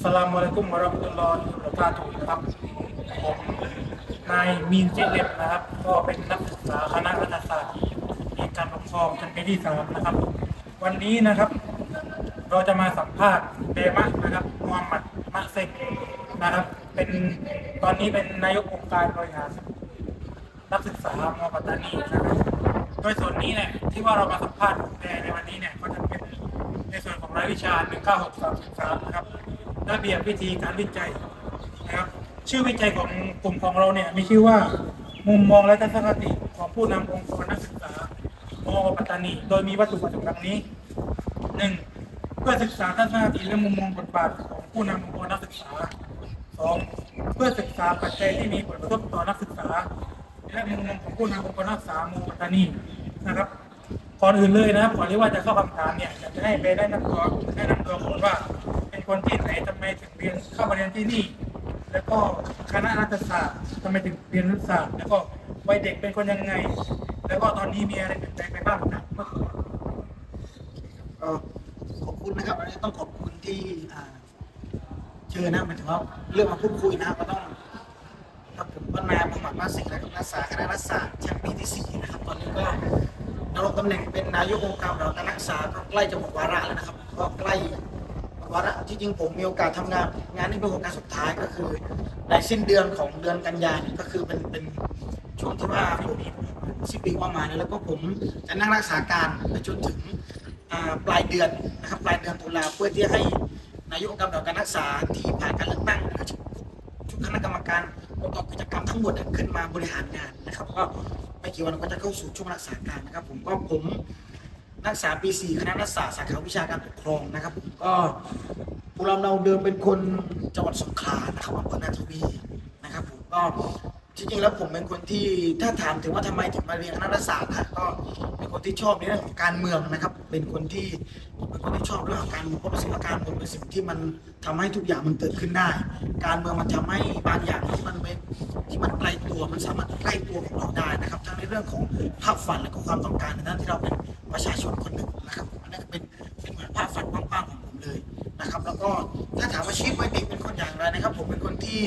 สลามอะลัยกุมวะเราะห์มะตุลลอฮิวะบะเราะกาตุฮ์นะครับผมนายมีนเจเล็บนะครับ ก็เป็นนักศึกษาคณะรัฐศาสตร์เอกการปกครองชั้นปีที่สามนะครับ วันนี้นะครับ เราจะมาสัมภาษณ์เบมะนะครับมูฮัมหมัดมะเซกนะครับ เป็นตอนนี้เป็นนายกองค์การบริหารนักศึกษามอปัตตานีนะครับโดยส่วนนี้เนี่ยที่ว่าเรามาสัมภาษณ์ในในวันนี้เนี่ยก็จะเป็นในส่วนของรายวิชา 19633 นะครับ ระเบียบวิธีการวิจัยนะครับ ชื่อวิจัยของกลุ่มของเราเนี่ยมีชื่อว่ามุมมองและทัศนคติของผู้นำองค์กรนักศึกษามอปัตตานี โดยมีวัตถุประสงค์ดังนี้หนึ่งเพื่อศึกษาทัศนคติและมุมมองบทบาทของผู้นำองค์กรนักศึกษาสองเพื่อศึกษาปัจจัยที่มีผลกระทบต่อนักศึกษา และมุมมองของผู้นำองค์กรนักศึกษามูปัตตานีนะครับก่อนอื่นเลยนะครับก่อนที่ว่าจะเข้าคำถามเนี่ยอยากจะให้เบย์ได้นำตัวแนะนำตัวก่อนว่า เป็นคนที่ไหนทำไมถึงเรียนเข้ามาเรียนที่นี่ แล้วก็คณะรัฐศาสตร์ทำไมถึงเรียนรัฐศาสตร์แล้วก็วัยเด็กเป็นคนยังไง แล้วก็ตอนนี้มีอะไรเปลี่ยนแปลงไปบ้างนะก็คือก็ขอบคุณนะครับอันนี้ต้องขอบคุณที่เชิญนะหมายถึงว่าเรื่องมาพูดคุยนะครับก็ต้องครับผมก็นายมุฮัมมัดมาสิกและนักศึกษาคณะรัฐศาสตร์ชั้นปีที่สี่นะครับตอนนี้ก็ดำรงตำแหน่งเป็นนายกองค์การเราการนักศึกษาก็ใกล้จะหมดวาระแล้วนะครับ ก็ใกล้ วาระที่จริงผมมีโอกาสทำงาน งานนี้เป็นโครงการสุดท้ายก็คือ ในสิ้นเดือนของเดือนกันยายนเนี่ยก็คือเป็นเป็นช่วงที่ว่าผมสิ้นปีว่ามาเนี่ยแล้วก็ผมจะนั่งรักษาการไปจนถึงปลายเดือนนะครับปลายเดือนตุลาเพื่อที่ให้นายกองค์การการรักษาที่ผ่านการเลือกตั้งชุดคณะกรรมการประกอบกิจกรรมทั้งหมดขึ้นมาบริหารงานนะครับก็ไม่กี่วันก็จะเข้าสู่ช่วงรักษาการนะครับ ผมก็ผม นักศึกษาปีสี่คณะรัฐศาสตร์สาขาวิชาการปกครองนะครับผมก็ภูมิลำเนาเดิมเป็นคนจังหวัดสงขลานะครับอำเภอนาทวีนะครับผมก็ จริงๆแล้วผมเป็นคนที่ถ้าถามถึงว่าทำไมถึงมาเรียนคณะรัฐศาสตร์นะก็เป็นคนที่ชอบในเรื่องของการเมืองนะครับ เป็นคนที่เป็นคนที่ชอบเรื่องของการเมืองเพราะปรู้สึกาการเมืองเป็นสิ่งที่มันทำให้ทุกอย่างมันเกิดขึ้นได้ การเมืองมันทำให้บางอย่างที่มันเป็นที่มันไกลตัวมันสามารถใกล้ตัวของเราได้นะครับทั้งในเรื่องของภาพฝันและก็ความต้องการในด้านที่เราเป็นประชาชนคนหนึ่งนะครับอันนั้นเป็นเป็นเหมือนภาพฝันกว้างๆของผมเลยนะครับ แล้วก็ถ้าถามว่าชีวิตวัยเด็กเป็นคนอย่างไรนะครับ ผมเป็นคนที่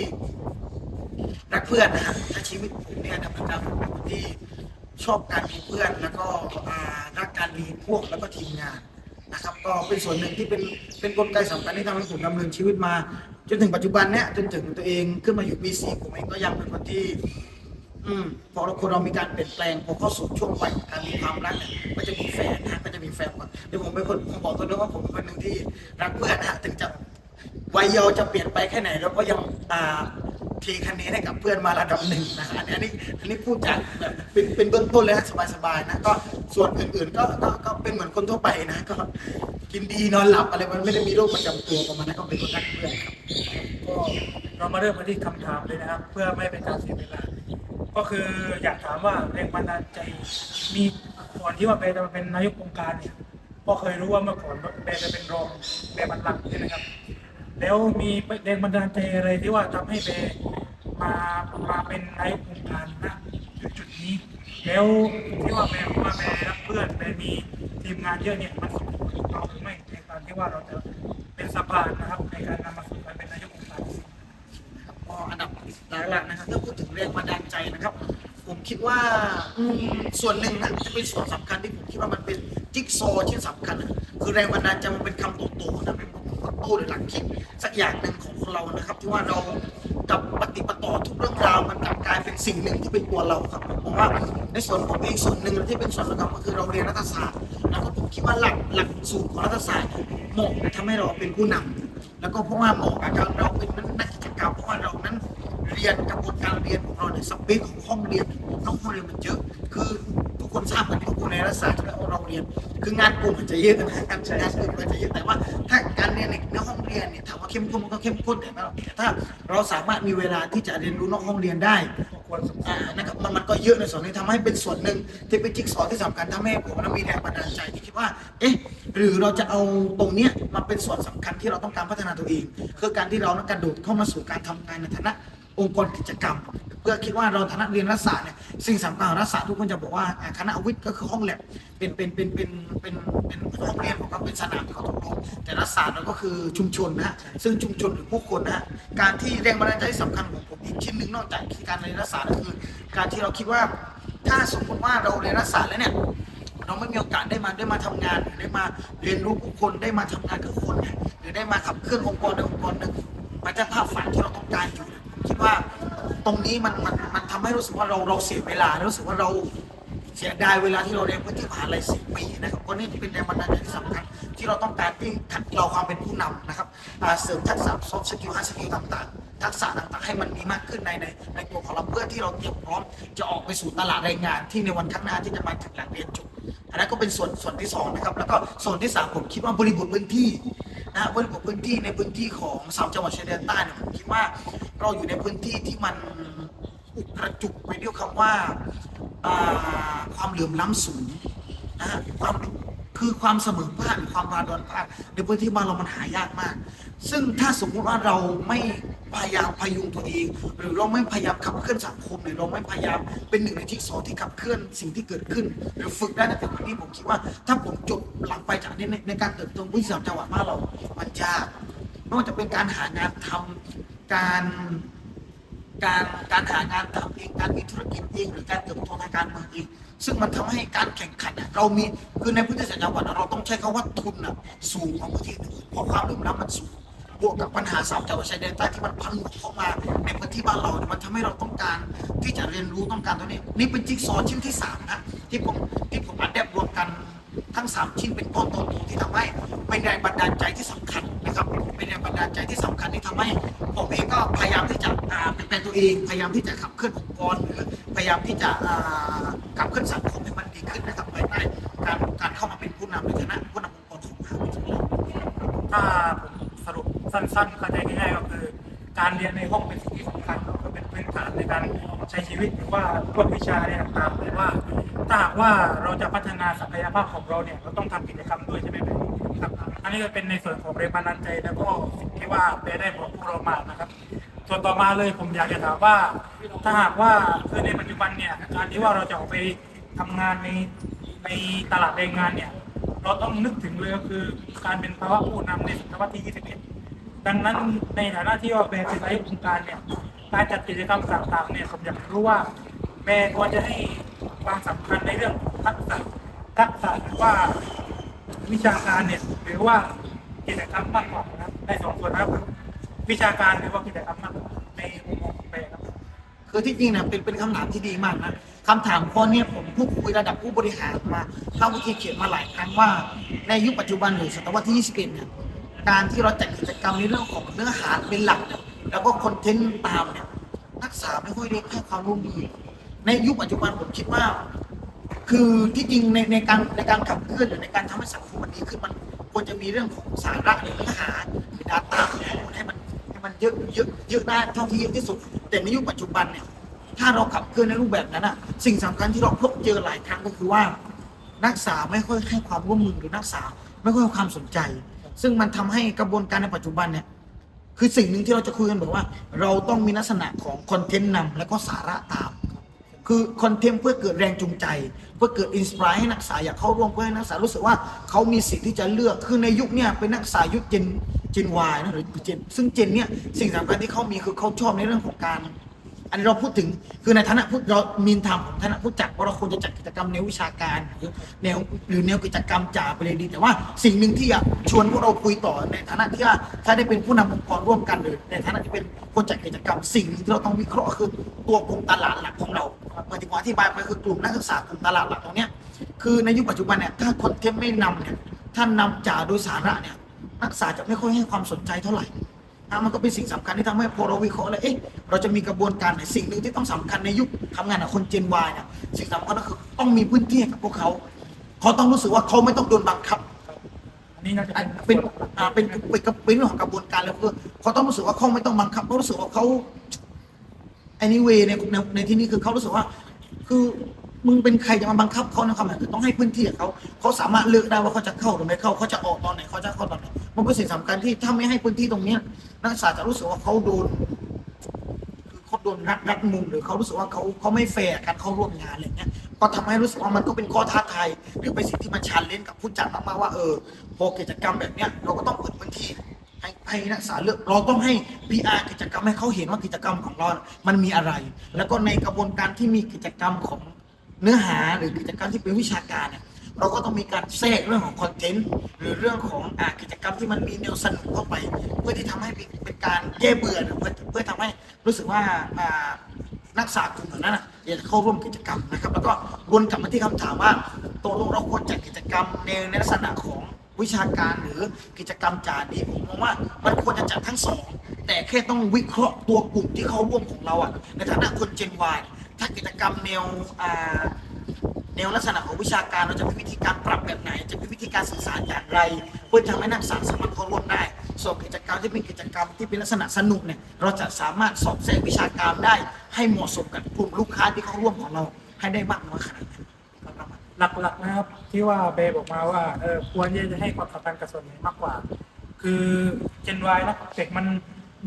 รักเพื่อนนะครับถ้าชีวิตผมเนี่ยเนินการผมเป็นคนที่ชอบการมีเพื่อนแล้วก็รักการมีพวกแล้วก็ทีมงานนะครับ ก็เป็นส่วนหนึ่งที่เป็นเป็นกลไกสำคัญที่ทำให้ผมดำเนินชีวิตมา จนถึงปัจจุบันเนี้ยจนถึงตัวเองขึ้นมาอยู่ปีสี่ผมเองก็ยังเป็นคนที่อพอเราคนเรามีการเปลี่ยนแปลงพอเข้าสู่ช่วงวัยของการมีความรักเนี่ยก็จะมีแฟนนะก็จะมีแฟนก่อนเดี๋ยวผมเป็นคนผมบอกตัวเองว่าผมเป็นคนหนึ่งที่รักเพื่อนนะถึงจะวัยเยาว์จะเปลี่ยนไปแค่ไหนเราก็ยังอ่า เทคะแนนให้กับเพื่อนมาระดับหนึ่งนะฮะอันนี้อันนี้พูดจากแบบเป็นเป็นเบื้องต้นเลยฮะสบายๆนะก็ส่วนอื่นๆก็ก็ก็เป็นเหมือนคนทั่วไปนะก็กินดีนอนหลับอะไรมันไม่ได้มีโรคประจำตัวประมาณนั้นก็เป็นคนรักเพื่อนครับก็เรามาเริ่มกันที่คำถามเลยนะครับ เพื่อไม่เป็นการเสียเวลา ก็คืออยากถามว่าแรงบันดาลใจมีก่อนที่ว่าเบย์จะมาเป็นนายกองค์การเนี่ยก็เคยรู้ว่าเมื่อก่อนเบย์จะเป็นรองเบย์บันลังก์ใช่ไหมครับ แล้วมีแรงบันดาลใจอะไรที่ว่าทำให้เบย์มามาเป็นนายกองการณจุดจุดนี้ แล้วที่ว่าเบย์บว่าเบย์รักเพื่อนเบย์มีทีมงานเยอะเนี่ยมันส่งผลต่อเราหรือไม่ในการที่ว่าเราจะเป็นสะพานนะครับในการนำมาสู่การเป็นนายกองค์การก็อันดับหลักๆนะครับถ้าพูดถึงแรงบันดาลใจนะครับ ผมคิดว่าส่วนหนึ่งนะจะเป็นส่วนสำคัญที่ผมคิดว่ามันเป็นจิ๊กซอว์ชิ้นสำคัญคือแรงบันดาลใจมันเป็นคำโตๆนะเป็น โตหรือหลักคิดสักอย่างหนึ่งของคนเรานะครับ ที่ว่าเรากับปฏิปต่อทุกเรื่องราวมันกลับกลายเป็นสิ่งหนึ่งที่เป็นตัวเราครับผมว่าในส่วนของผมเองส่วนหนึ่งที่เป็นส่วนสำคัญก็คือเราเรียนรัฐศาสตร์นะครับผมคิดว่าหลักหลักสูตรของรัฐศาสตร์เหมาะทำให้เราเป็นผู้นำแล้วก็เพราะว่าเหมาะกับการเราเป็นนักกิจกรรมเพราะว่าเรานั้นเรียนกระบวนการเรียนของเราเนี่ยสเปคของห้องเรียนนอกห้องเรียนมันเยอะ คือทุกคนทราบกัน ในรัฐศาสตร์เราเรียน คืองานกลุ่มมันจะเยอะนะงานงานกลุ่มมันจะเยอะแต่ว่า ถ้าการเรียนในห้องเรียนเนี่ยถามว่าเข้มข้นมันก็เข้มข้นแต่ว่าถ้าเราสามารถมีเวลาที่จะเรียนรู้นอกห้องเรียนได้ควรสมควรอ่านะครับมันมันก็เยอะในส่วนนี้ทำให้เป็นส่วนหนึ่งที่เป็นจิ๊กซอว์ที่สำคัญทำให้ผมนั้นมีแรงบันดาลใจที่คิดว่า เอ๊ะ หรือเราจะเอาตรงเนี้ยมาเป็นส่วนสำคัญที่เราต้องการพัฒนาตัวเอง คือการที่เรานั้นกระโดดเข้ามาสู่การทำงานในฐานะองค์กรกิจกรรม เพื่อคิดว่าเราฐานะเรียนรัฐศาสตร์เนี่ย สิ่งสำคัญของรัฐศาสตร์ทุกคนจะบอกว่าคณะวิทย์ก็คือห้องแลบเป็นเป็นเป็นเป็นเป็นเป็นห้องเรียนของเขาเป็นสนามที่เขาทดลองแต่รัฐศาสตร์เราก็คือชุมชนนะซึ่งชุมชนหรือผู้คนนะการที่แรงบันดาลใจที่สำคัญของผมอีกชิ้นหนึ่งนอกจากการเรียนรัฐศาสตร์ก็คือ การที่เราคิดว่าถ้าสมมติว่าเราเรียนรัฐศาสตร์แล้วเนี่ยเราไม่มีโอกาสได้มาได้มาทำงานได้มาเรียนรู้ผู้คนได้มาทำงานกับคนเนี่ยหรือได้มาขับเคลื่อนองค์กรใดองค์กรหนึ่งมันจะภาพฝันที่เราต้องการอยู่ผมคิดว่า ตรงนี้มันมันมันทำให้รู้สึกว่าเราเราเสียเวลารู้สึกว่าเราเสียดายเวลาที่เราเรียนพื้นที่มหาลัยสิบปีนะครับเพราะนี่เป็นแรงบันดาลใจที่สำคัญที่เราต้องการที่ขัดเกลาความเป็นผู้นำนะครับเสริมทักษะ soft skill hard skill ต่างๆ ทักษะต่างๆ ให้มันมีมากขึ้นในในในตัวของเราเพื่อที่เราเตรียมพร้อมจะออกไปสู่ตลาดแรงงานที่ในวันข้างหน้าที่จะมาถึงหลังเรียนจบอันนั้นก็เป็นส่วนส่วนที่สองนะครับแล้วก็ส่วนที่สามผมคิดว่าบริบทพื้นที่ นะฮะบนพื้นที่ในพื้นที่ของสามจังหวัดชายแดนใต้เนี่ยผมคิดว่าเราอยู่ในพื้นที่ที่มันอุกระจุกไปด้วยคำว่าว่าความเหลื่อมล้ำสูงนะความคือความเสมอภาคหรือความพาดอนภาคในพื้นที่บ้านเรามันหายากมาก ซึ่งถ้าสมมุติว่าเราไม่ พยายามพยุงตัวเอง หรือเราไม่พยายามขับเคลื่อนสังคมหรือเราไม่พยายามเป็นหนึ่งในจิ๊กซอที่ขับเคลื่อนสิ่งที่เกิดขึ้น หรือฝึกได้ตั้งแต่วันนี้ผมคิดว่า ถ้าผมจบหลังไปจากนี้ในในการเติบโตวิสามจังหวัดบ้านเรามันยากไม่ว่าจะเป็นการหางานทำการการการหางานทำเองการมีธุรกิจเองหรือการเติบโตทางการเมืองเองซึ่งมันทำให้การแข่งขันเนี่ยเรามีคือในพื้นที่จังหวัดเราต้องใช้คำว่าทุนน่ะสูงของประเทศอื่นเพราะความเหลื่อมล้ำมันสูง บวกกับปัญหาสามจังหวัดชายแดนใต้ที่มันพันหมกเข้ามาในพื้นที่บ้านเราเนี่ยมันทำให้เราต้องการที่จะเรียนรู้ต้องการตัวนี้ นี่เป็นจิ๊กซอว์ชิ้นที่สามนะที่ผมที่ผมอัดแอปรวมกันทั้ง 3 ชิ้นเป็นก้อนโตๆที่ทำให้เป็นแรงบันดาลใจที่สำคัญนะครับเป็นแรงบันดาลใจที่สำคัญที่ทำให้ผมเองก็พยายามที่จะเปลี่ยนแปลงตัวเอง พยายามที่จะขับเคลื่อนองค์กรหรือพยายามที่จะขับเคลื่อนสังคมให้มันดีขึ้นนะครับภายใต้การการเข้า สั้นๆเข้าใจง่ายๆก็คือ การเรียนในห้องเป็นสิ่งที่สำคัญก็เป็นพื้นฐานในการใช้ชีวิตหรือว่าพวกวิชาเนี่ยต่างๆแต่ว่าถ้าหากว่าเราจะพัฒนาศักยภาพของเราเนี่ยเราต้องทำกิจกรรมด้วยใช่ไหมครับอันนี้ก็เป็นในส่วนของแรงบันดาลใจแล้วก็สิ่งที่ว่าไปได้บอกพวกเรามานะครับ ส่วนต่อมาเลยผมอยากจะถามว่าถ้าหากว่าคือในปัจจุบันเนี่ยการที่ว่าเราจะออกไปทำงานในในตลาดแรงงานเนี่ยเราต้องนึกถึงเลยก็คือการเป็นภาวะผู้นำในศตวรรษที่ 21 ดังนั้นในฐานะที่ว่าแบร์เป็นนายกองค์การเนี่ยการจัดกิจกรรมต่างๆเนี่ยผมอยากรู้ว่าแบร์ควรจะให้ความสำคัญในเรื่องทักษะทักษะหรือว่าวิชาการเนี่ยหรือว่ากิจกรรมมากกว่านะครับในสองส่วนนะครับวิชาการหรือว่ากิจกรรมมากกว่าในมุมมองของแบร์ครับคือที่จริงเนี่ยเป็นเป็นคำถามที่ดีมากนะคำถามข้อนี้ผมพูดคุยระดับผู้บริหารมาเข้าวิธีเขียนมาหลายครั้งว่า ในยุคปัจจุบันหรือศตวรรษที่ 21เนี่ย การที่เราจัดกิจกรรมในเรื่องของเนื้อหาเป็นหลัก แล้วก็คอนเทนต์ตามเนี่ยนักศึกษาไม่ค่อยได้ให้ความร่วมมือในยุคปัจจุบันผมคิดว่า คือที่จริงในในการในการขับเคลื่อนหรือในการทำให้สังคมมันดีขึ้นมันควรจะมีเรื่องของสาระหรือเนื้อหาหรือดาต้าให้มันให้มันเยอะเยอะเยอะได้เท่าที่เยอะที่สุด แต่ในยุคปัจจุบันเนี่ยถ้าเราขับเคลื่อนในรูปแบบนั้นอะสิ่งสำคัญที่เราพบเจอหลายครั้งก็คือว่า นักศึกษาไม่ค่อยให้ความร่วมมือหรือนักศึกษาไม่ค่อยให้ความสนใจ ซึ่งมันทำให้กระบวนการในปัจจุบันเนี่ยคือสิ่งหนึ่งที่เราจะคุยกันแบบว่า เราต้องมีลักษณะของคอนเทนต์นำและก็สาระตาม คือคอนเทนต์เพื่อเกิดแรงจูงใจ เพื่อเกิดอินสปายให้นักศึกษาอยากเข้าร่วมเพื่อให้นักศึกษารู้สึกว่าเขามีสิทธิ์ที่จะเลือกคือในยุคนี้เป็นนักศึกษายุคเจนเจนวายนะหรือเจนซึ่งเจนเนี้ยสิ่งสำคัญที่เขามีคือเขาชอบในเรื่องของการ อันนี้เราพูดถึงคือในฐานะผู้เรามีนทำของฐานะผู้จัดว่าเราควรจะจัดกิจกรรมแนววิชาการหรือแนวหรือแนวกิจกรรมจ่าไปเลยดี แต่ว่าสิ่งหนึ่งที่อยากชวนพวกเราคุยต่อในฐานะที่ว่าถ้าได้เป็นผู้นำองค์กรร่วมกันหรือในฐานะที่เป็นคนจัดกิจกรรมสิ่งหนึ่งที่เราต้องวิเคราะห์คือตัวกลุ่มตลาดหลักของเราหมายถึงว่าอธิบายไปคือกลุ่มนักศึกษากลุ่มตลาดหลักตรงเนี้ยคือในยุคปัจจุบันเนี่ยถ้าคนเทนไม่นำเนี่ยถ้านนำจ่าโดยสาระเนี่ยนักศึกษาจะไม่ค่อยให้ความสนใจเท่าไหร่ นะมันก็เป็นสิ่งสำคัญที่ทำให้พอเราวิเคราะห์แล้วเอ๊ะเราจะมีกระบวนการไหนสิ่งหนึ่งที่ต้องสำคัญในยุคทำงานกับคนเจนวายเนี่ยสิ่งสำคัญก็คือต้องมีพื้นที่ให้กับพวกเขาเขาต้องรู้สึกว่าเขาไม่ต้องโดนบังคับอันนี้น่าจะเป็นเป็นอ่าเป็นเป็นเป็นเรื่องของกระบวนการแล้วคือเขาต้องรู้สึกว่าเขาไม่ต้องบังคับเขารู้สึกว่าเขา anyway ในในในที่นี้คือเขารู้สึกว่า คือมึงเป็นใครจะมาบังคับเขานะครับหมายคือต้องให้พื้นที่กับเขาเขาสามารถเลือกได้ว่าเขาจะเข้าหรือไม่เข้าเขาจะออกตอนไหนเขาจะเข้าตอนไหนมันเป็นสิ่งสำคัญที่ถ้าไม่ให้พื้นที่ตรงเนี้ย นักศึกษาจะรู้สึกว่าเขาโดนคือเขาโดนรัดรัดมุมหรือเขารู้สึกว่าเขาเขาไม่แฟร์กับการเขาร่วมงานอะไรเงี้ยก็ทำให้รู้สึกว่ามันก็เป็นข้อท้าทายหรือเป็นสิ่งที่มันชันเล่นกับผู้จัดมากๆว่าเออพอกิจกรรมแบบเนี้ยเราก็ต้องเปิดพื้นที่ให้ให้นักศึกษาเลือกเราต้องให้ PR กิจกรรมให้เขาเห็นว่ากิจกรรมของเรา มันมีอะไร แล้วก็ในกระบวนการที่มีกิจกรรมของเนื้อหาหรือกิจกรรมที่เป็นวิชาการเนี่ย เราก็ต้องมีการแทรกเรื่องของคอนเทนต์หรือเรื่องของอากิจกรรมที่มันมีแนวสนุกเข้าไป เพื่อที่ทำให้เป็นการแก้เบื่อเพื่อเพื่อทำให้รู้สึกว่าอ่านักศึกษากลุ่มเหล่านั้นอยากเข้าร่วมกิจกรรมนะครับ แล้วก็วนกลับมาที่คำถามว่าตกลงเราควรจัดกิจกรรมในลักษณะของวิชาการหรือกิจกรรมจาดีผมมองว่ามันควรจะจัดทั้งสองแต่แค่ต้องวิเคราะห์ตัวกลุ่มที่เข้าร่วมของเราอะในฐานะคนเจนวายถ้ากิจกรรมแนว แนวลักษณะของวิชาการเราจะมีวิธีการปรับแบบไหน จะมีวิธีการสื่อสารอย่างไร เพื่อทำให้นักศึกษาสามารถเข้าร่วมได้ส่วนกิจกรรมที่เป็นกิจกรรมที่เป็นลักษณะสนุกเนี่ยเราจะสามารถสอบแทรกวิชาการได้ ให้เหมาะสมกับกลุ่มลูกค้าที่เข้าร่วมของเราให้ได้มากน้อยขนาดนั้นครับหลักๆนะครับที่ว่าเบย์บอกมาว่าเออควรที่จะให้ความสำคัญกับส่วนไหนมากกว่า คือเจนวายนะเด็กมัน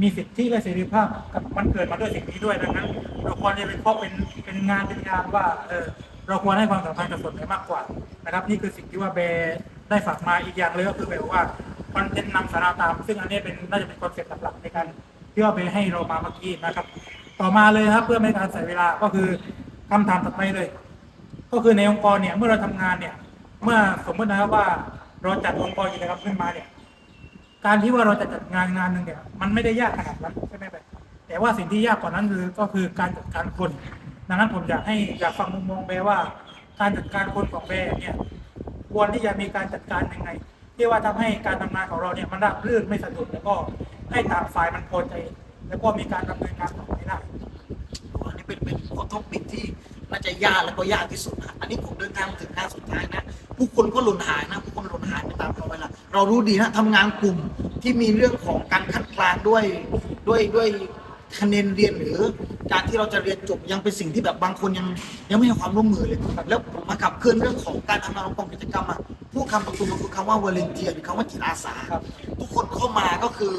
มีสิทธิและเสรีภาพกับมันเกิดมาด้วยสิ่งนี้ด้วยดังนั้นเราควรจะเป็นข้อเป็นเป็นงานเป็นงานว่าเออ เราควรให้ความสำคัญกับส่วนไหนมากกว่านะครับ นี่คือสิ่งที่ว่าเบได้ฝากมาอีกอย่างเลยก็คือแบบว่าคอนเทนต์นำสาระตาม ซึ่งอันนี้เป็นน่าจะเป็นคอนเซ็ปต์หลักๆในการที่ว่าเบให้เรามาเมื่อกี้นะครับ ต่อมาเลยครับเพื่อไม่ให้การเสียเวลาก็คือคำถามถัดไปเลย ก็คือในองค์กรเนี่ยเมื่อเราทำงานเนี่ย เมื่อสมมตินะครับว่าเราจัดองค์กรกิจกรรมขึ้นมาเนี่ย การที่ว่าเราจะจัดงานงานหนึ่งเนี่ยมันไม่ได้ยากขนาดนั้นใช่ไหมไปแต่ว่าสิ่งที่ยากกว่านั้นคือก็คือการจัดการคน ดังนั้นผมอยากให้อยากฟังมุมมองเบว่า การจัดการคนของเบเนี่ยควรที่จะมีการจัดการยังไงที่ว่าทำให้การทำงานของเราเนี่ยมันราบรื่นไม่สะดุดแล้วก็ให้ต่างฝ่ายมันพอใจ แล้วก็มีการดำเนินการต่อไปได้อันนี้เป็นเป็นข้อท็อปิกที่น่าจะยากและก็ยากที่สุดนะอันนี้ผมเดินทางมาถึงหน้าสุดท้ายนะผู้คนก็หล่นหายนะผู้คนหล่นหายไปตามกาลเวลาเรารู้ดีนะทำงานกลุ่มที่มีเรื่องของการคัดกรองด้วยด้วยด้วยคะแนนเรียนหรือ การที่เราจะเรียนจบยังเป็นสิ่งที่แบบบางคนยังยังไม่ให้ความร่วมมือเลยแล้วผมมาขับเคลื่อนเรื่องของการทำงานองค์กรกิจกรรมอะผู้คำตรงๆมันคือคำว่าวอลเนเทียหรือคำว่าจิตอาสาครับทุกคนเข้ามาก็คือ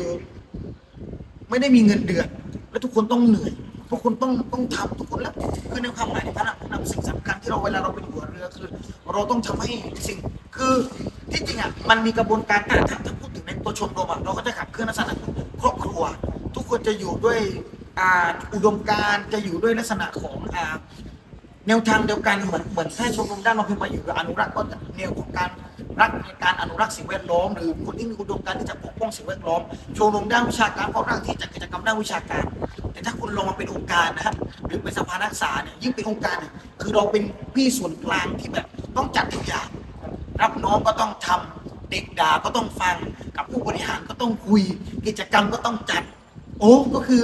ไม่ได้มีเงินเดือน และทุกคนต้องเหนื่อยทุกคนต้องต้องทำทุกคนแล้วคือในความหมายในฐานะผู้นำสิ่งสำคัญที่เราเวลาเราเป็นหัวเรือคือ เราต้องทำให้สิ่งคือที่จริงอะมันมีกระบวนการอะถ้าถ้าพูดถึงในตัวชมรมอะเราก็จะขับเคลื่อนลักษณะของครอบครัว ทุกคนจะอยู่ด้วย อุดมการจะอยู่ด้วยลักษณะของแนวทางเดียวกันเหมือนเหมือนถ้าชมรมด้านเราเพียมาอยู่กับอนุรักษ์ก็แนวของการรักในการอนุรักษ์สิ่งแวดล้อม หรือคนที่มีอุดมการที่จะปกป้องสิ่งแวดล้อมชมรมด้านวิชาการก็ร่างที่จัดกิจกรรมด้านวิชาการ แต่ถ้าคุณลงมาเป็นองค์การนะครับหรือเป็นสภานักศึกษาเนี่ยยิ่งเป็นองค์การเนี่ยคือเราเป็นพี่ส่วนกลางที่แบบต้องจัดทุกอย่างรับน้องก็ต้องทำเด็กด่าก็ต้องฟัง กับผู้บริหารก็ต้องคุย กิจกรรมก็ต้องจัด โอ้ก็คือ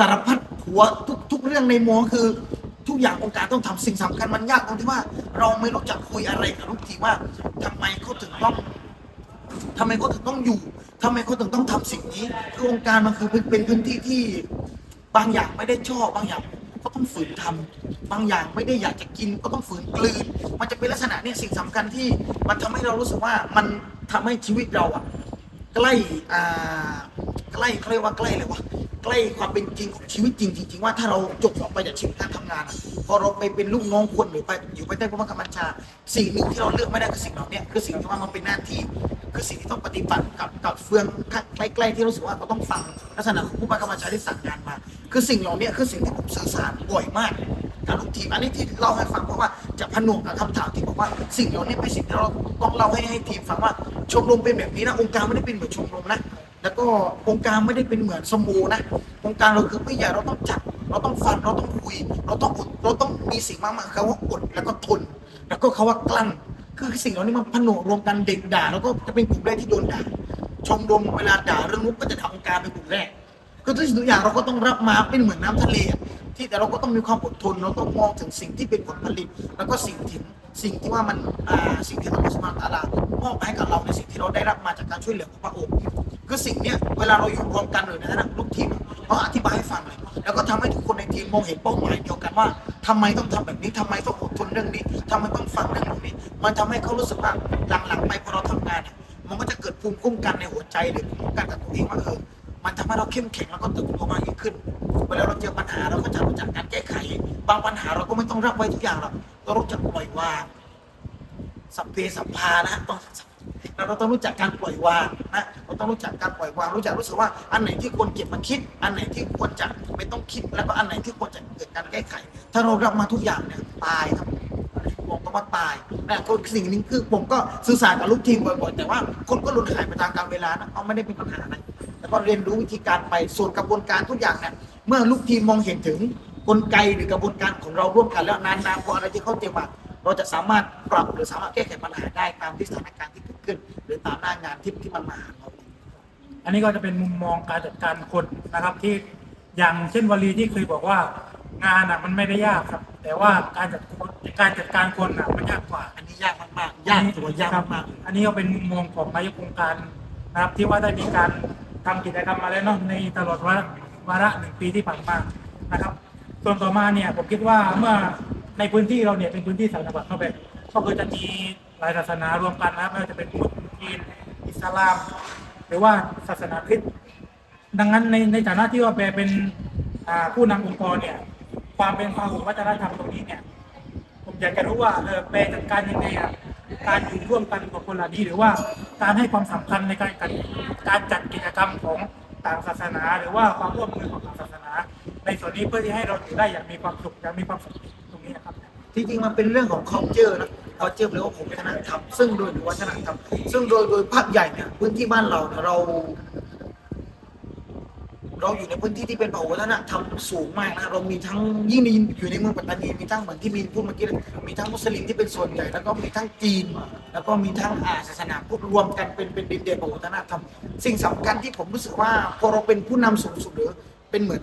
สารพัดหัวทุกทุกเรื่องในมอคือ ทุกอย่างองค์การต้องทำสิ่งสำคัญมันยากตรงที่ว่า เราไม่รู้จักคุยอะไรกับลูกทีมว่าทำไมเขาถึงต้องทำไมเขาถึงต้องอยู่ทำไมเขาถึงต้องทำสิ่งนี้ คือองค์การมันคือเป็นเป็นพื้นที่ที่บางอย่างไม่ได้ชอบบางอย่างก็ต้องฝืนทำบางอย่างไม่ได้อยากจะกินก็ต้องฝืนกลืน มันจะเป็นลักษณะเนี้สิ่งสำคัญที่มันทำให้เรารู้สึกว่ามันทำให้ชีวิตเราอะใกล้อ่าใกล้เขาเรียกว่าใกล้เลยวะ ใกล้ความเป็นจริงของชีวิตจริงจริงๆว่าถ้าเราจบออกไปจากชีวิตการทำงานอะพอเราไปเป็นลูกน้องคนหรือไปอยู่ไปใต้ผู้บังคับบัญชา สิ่งหนึ่งที่เราเลือกไม่ได้คือสิ่งเหล่านี้คือสิ่งที่ว่ามันเป็นหน้าที่ คือสิ่งที่ต้องปฏิบัติกับกับเฟืองใกล้ๆที่รู้สึกว่าเราต้องฟังลักษณะของผู้บังคับบัญชาที่สั่งงานมา คือสิ่งเหล่านี้คือสิ่งที่ผมสื่อสารบ่อยมากกับลูกทีมอันนี้ที่เล่าให้ฟังเพราะว่าจะผนวกกับคำถามที่บอกว่าสิ่งเหล่านี้เป็นสิ่งที่เราต้องเล่าให้ให้ทีมฟังว่าชมรมเป็นแบบนี้นะองค์การไม่ได้เป็นเหมือนชมรมนะ แล้วก็องค์การไม่ได้เป็นเหมือนสมูนะองค์การเราคือไม่ใหญ่เราต้องจัด เราต้องฟันเราต้องคุย เราต้องอดเราต้องมีสิ่งมากๆคำว่าอดแล้วก็ทน แล้วก็คาว่ากลั้นคือสิ่งเหล่านี้มันผนวกรวมกันเด็กด่า แล้วก็จะเป็นกลุ่มแรกที่โดนด่าชมรมเวลาด่าเรื่องนุกก็จะด่าองการเป็นกลุ่มแรก คือทุกสิ่งทุกอย่างเราก็ต้องรับมาเป็นเหมือนน้ำทะเลที่แต่เราก็ต้องมีความอดทนเราต้องมองถึงสิ่งที่เป็นผลผลิต แล้วก็สิ่งที่สิ่งที่ว่ามันสิ่งที่อัลลอฮฺสุบฮานตะอาลามอบให้กับเราในสิ่งที่เราได้รับมาจากการช่วยเหลือของพระองค์คือสิ่งเนี้ยเวลาเราอยู่รวมกันเลยนะนะลูกทีมเขาอธิบายให้ฟังเลยแล้วก็ทำให้ทุกคนในทีมมองเห็นเป้าหมายเดียวกันว่าทำไมต้องทำแบบนี้ทำไมต้องอดทนเรื่องนี้ทำไมต้องฟังเรื่องนี้ มันทำให้เขารู้สึกว่าหลังๆไปพอเราทำงานเนี่ยมันก็จะเกิดภูมิคุ้มกันในหัวใจหรือภูมิคุ้มกันกับตัวเองว่าเออ มันทำให้เราเข้มแข็งแล้วก็เติบโตมากยิ่งขึ้น เวลาเราเจอปัญหาเราก็จะรู้จักการแก้ไข บางปัญหาเราก็ไม่ต้องรับไว้ทุกอย่างหรอกเรารู้จักปล่อยวางสัพเพสัมพานะต้องเราต้องรู้จักการปล่อยวางนะเราต้องรู้จักการปล่อยวาง รู้จักรู้สึกว่าอันไหนที่ควรเก็บมาคิด อันไหนที่ควรจะไม่ต้องคิด แล้วก็อันไหนที่ควรจะเกิดการแก้ไข ถ้าเรารับมาทุกอย่างเนี่ยตายครับผมก็ว่าตายนะก็สิ่งนี้คือผมก็สื่อสารกับลูกทีมบ่อยๆแต่ว่าคนก็หลุดหายไปตามกาลเวลานะเอาไม่ได้เป็นปัญหานะ แล้วก็เรียนรู้วิธีการไปส่วนกระบวนการทุกอย่างเนี่ยเมื่อลูกทีมมองเห็นถึงกลไกหรือกระบวนการของเราร่วมกันแล้วนานๆพออะไรที่เขาเจอมาเราจะสามารถปรับหรือสามารถแก้ไขปัญหาได้ตามที่สถานการณ์ที่เกิดขึ้น หรือตามหน้างานที่ที่มันมาหาเราอันนี้ก็จะเป็นมุมมองการจัดการคนนะครับที่อย่างเช่นวลีที่เคยบอกว่างานอะมันไม่ได้ยากครับ แต่ว่าการจัดคนการจัดการคนอะมันยากกว่า อันนี้ยากมากๆยากถือว่ายากครับมากอันนี้ก็เป็นมุมมองของนายกองค์การนะครับที่ว่าได้มีการ ทำกิจกรรมมาแล้วเนาะในตลอดวาระวาระหนึ่งปีที่ผ่านมานะครับ ส่วนต่อมาเนี่ยผมคิดว่าเมื่อในพื้นที่เราเนี่ยเป็นพื้นที่สายจังหวัดเข้าไปก็คือจะมีหลายศาสนารวมกันนะครับไม่ว่าจะเป็นพุทธจีนอิสลาม หรือว่าศาสนาคริสต์ดังนั้นในในฐานะที่ว่าแปลเป็นผู้นำองค์กรเนี่ยความเป็นพาหุวัฒนธรรมตรงนี้เนี่ย ผมอยากจะรู้ว่าเออแปลจัดการยังไงอะ การอยู่ร่วมกันของคนเหล่านี้หรือว่าการให้ความสำคัญในการจัดการจัดกิจกรรมของต่างศาสนา หรือว่าความร่วมมือของต่างศาสนา ในส่วนนี้เพื่อที่ให้เราอยู่ได้อย่างมีความสุขอย่างมีความสุขตรงนี้นะครับที่จริงมันเป็นเรื่องของ culture นะ culture หรือว่าผมวัฒนธรรมซึ่งโดยวัฒนธรรมซึ่งโดยโดยภาพใหญ่เนี่ยพื้นที่บ้านเราเรา เราอยู่ในพื้นที่ที่เป็นพหุวัฒนธรรมสูงมากนะเรามีทั้งยิ่งในอยู่ในเมืองปัตตานีมีทั้งเหมือนที่มีพูดเมื่อกี้มีทั้งมุสลิมที่เป็นส่วนใหญ่แล้วก็มีทั้งจีน แล้วก็มีทั้งอาศาสนาพุทธรวมกันเป็นเป็นดินแดนพหุวัฒนธรรม สิ่งสำคัญที่ผมรู้สึกว่าพอเราเป็นผู้นำสูงสุดหรือเป็นเหมือน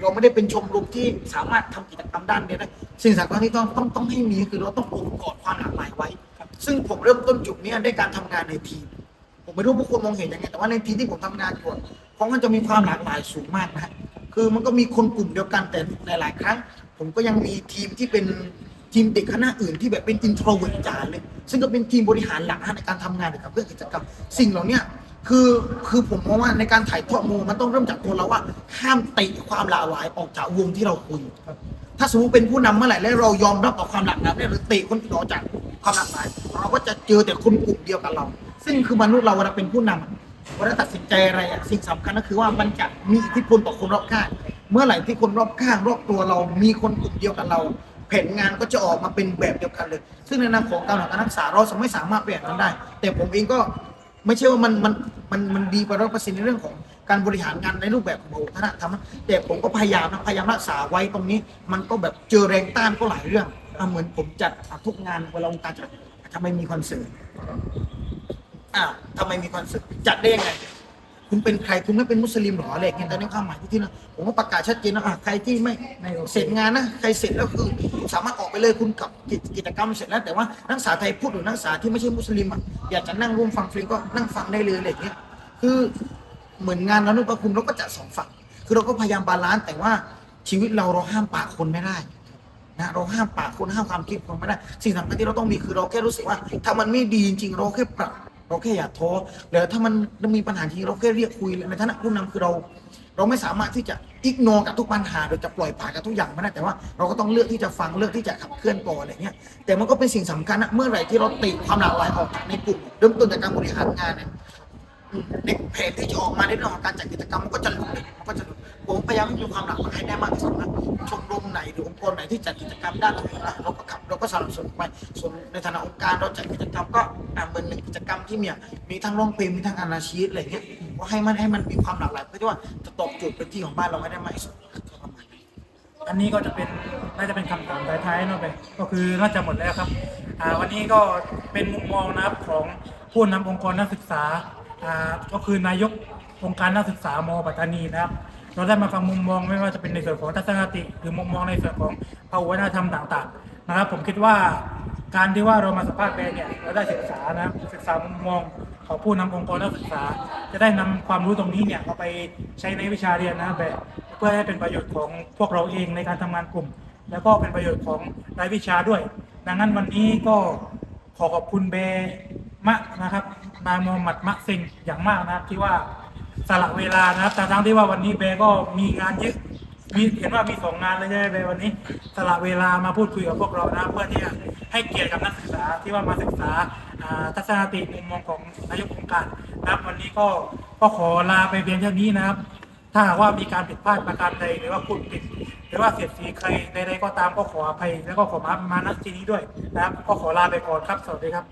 เราไม่ได้เป็นชมรมที่สามารถทำกิจกรรมด้านนี้ได้สิ่งสำคัญที่ต้องต้องต้องให้มีคือเราต้องอบกอดความหลากหลายไว้ ซึ่งผมเริ่มต้นจุดนี้ด้วยการทำงานในทีมผมไม่รู้พวกคุณมองเห็นยังไงแต่ว่าในทีมที่ผมทำงานอยู่ เพราะมันจะมีความหลากหลายสูงมากนะคือมันก็มีคนกลุ่มเดียวกันแต่หลาย ๆ ครั้ง ผมก็ยังมีทีมที่เป็นทีมเด็กคณะอื่นที่แบบเป็นอินโทรเวิร์ตจ๋าเลย ซึ่งก็เป็นทีมบริหารหลักในการทำงานเกี่ยวกับเรื่องกิจกรรม สิ่งเหล่านี้คือคือผมมองว่าในการถ่ายทอดมูมันต้องเริ่มจากตัวเราว่าห้ามติความหลากหลายออกจากวงที่เราคุยถ้าสมมติเป็นผู้นำเมื่อไหร่แล้วเรายอมรับต่อความหลากหลายเนี่ยหรือติคนอื่นออกจากความหลากหลายเราก็จะเจอแต่คนกลุ่มเดียวกับเรา ซึ่งคือมนุษย์เราเวลาเป็นผู้นำ วลาตัดสินใจอะไรอะสิ่งสำคัญก็คือว่ามันจะมีอิทธิพลต่อคนรอบข้าง เมื่อไหร่ที่คนรอบข้างรอบตัวเรามีคนกลุ่มเดียวกับเรา แผนงานก็จะออกมาเป็นแบบเดียวกันเลย ซึ่งในนามของการหลักการรักษาเราไม่สามารถเปลี่ยนนั้นได้ แต่ผมเองก็ไม่ใช่ว่ามันมันมันมันดีไปร้อยเปอร์เซ็นต์ในเรื่องของการบริหารงานในรูปแบบของวัฒนธรรมแต่ผมก็พยายามนะพยายามรักษาไว้ตรงนี้ มันก็แบบเจอแรงต้านก็หลายเรื่องอะเหมือนผมจัดทุกงานเวลาองค์การจัดทำไมมีคอนเสิร์ต อะทำไมมีคอนเสิร์ตจัดได้ยังไง คุณเป็นใครคุณไม่เป็นมุสลิมหรออะไรอย่างเงี้ยแต่ในความหมายที่ที่นั่นผมก็ประกาศชัดเจนนะอะใครที่ไม่เสร็จงานนะใครเสร็จแล้วคือสามารถออกไปเลยคุณกับกิจกรรมเสร็จแล้วแต่ว่านักศึกษาไทยพูดหรือนักศึกษาที่ไม่ใช่มุสลิมอะอยากจะนั่งร่วมฟังเพลงก็นั่งฟังได้เลยอะไรอย่างเงี้ยคือเหมือนงานเรานุประคุมเราก็จัดสองฝั่งคือเราก็พยายามบาลานซ์แต่ว่าชีวิตเราเราห้ามปากคนไม่ได้นะเราห้ามปากคนห้ามความคิดคนไม่ได้ สิ่งสำคัญที่เราต้องมีคือเราแค่รู้สึกว่า ถ้ามันไม่ดีจริงๆเราแค่ปรับ เราแค่อย่าท้อแล้วถ้ามันมีปัญหาจริงเราแค่เรียกคุยในฐานะผู้นำคือเรา เราไม่สามารถที่จะอิกนอกับทุกปัญหาโดยจะปล่อยผ่านกับทุกอย่างไม่ได้แต่ว่าเราก็ต้องเลือกที่จะฟังเลือกที่จะขับเคลื่อนต่ออะไรเงี้ยแต่มันก็เป็นสิ่งสำคัญนะเมื่อไหร่ที่เราติความหลากหลายออกจากในกลุ่มเริ่มต้นจากการบริหารงานเนี่ยในแผนที่จะออกมาในเรื่องของการจัดกิจกรรมมันก็จะหลุดมันก็จะหลุด ผมพยายามมีความหลากหลายให้ได้มากที่สุดนะชมรมไหนหรือองค์กรไหนที่จัดกิจกรรมด้านตรงนี้นะเราก็ขับเราก็สนับสนุนไปส่วนในฐานะองค์การเราจัดกิจกรรมก็อ่าเหมือนหนึ่งกิจกรรมที่มีมีทั้งร้องเพลงมีทั้งอานาชีตอะไรเงี้ยก็ให้มันให้มันมีความหลากหลายเพื่อที่ว่าจะตอบโจทย์พื้นที่ของบ้านเราให้ได้มากที่สุดประมาณนั้อันนี้ก็จะเป็นน่าจะเป็นคำถามท้ายๆเนาะไปก็คือน่าจะหมดแล้วครับอ่าวันนี้ก็เป็นมุมมองนะครับของผู้นำองค์กรนักศึกษาอ่าก็คือนายกองค์การนักศึกษามปัตตานีนะครับ เราได้มาฟังมุมมองไม่ว่าจะเป็นในส่วนของทัศนคติหรือมุมมองในส่วนของภาวะวัฒนธรรมต่างๆนะครับ ผมคิดว่าการที่ว่าเรามาสัมภาษณ์แบรนด์เนี่ยเราได้ศึกษานะครับศึกษามุมมองของผู้นำองค์กรนักศึกษา จะได้นำความรู้ตรงนี้เนี่ยเอาไปใช้ในวิชาเรียนนะครับแบบเพื่อให้เป็นประโยชน์ของพวกเราเองในการทำงานกลุ่ม แล้วก็เป็นประโยชน์ของรายวิชาด้วย ดังนั้นวันนี้ก็ขอขอบคุณเบมะนะครับนายมูฮัมหมัดมะซิงอย่างมากนะครับที่ว่า สละเวลานะครับแต่ทั้งที่ว่าวันนี้เบย์ก็มีงานเยอะมีเห็นว่ามีสองงานเลยใช่ไหมเบย์วันนี้สละเวลามาพูดคุยกับพวกเรานะเพื่อที่จะให้เกียรติกับนักศึกษาที่ว่ามาศึกษาอ่าทัศนคติมุมมองของนายกองค์การนะครับวันนี้ก็ก็ขอลาไปเพียงเท่านี้นะครับ ถ้าหากว่ามีการผิดพลาดประการใดหรือว่าพูดผิดหรือว่าเสียดสีใครใดๆก็ตามก็ขออภัยแล้วก็ขอมามาณที่นี้ด้วยนะครับ ก็ขอลาไปก่อนครับสวัสดีครับ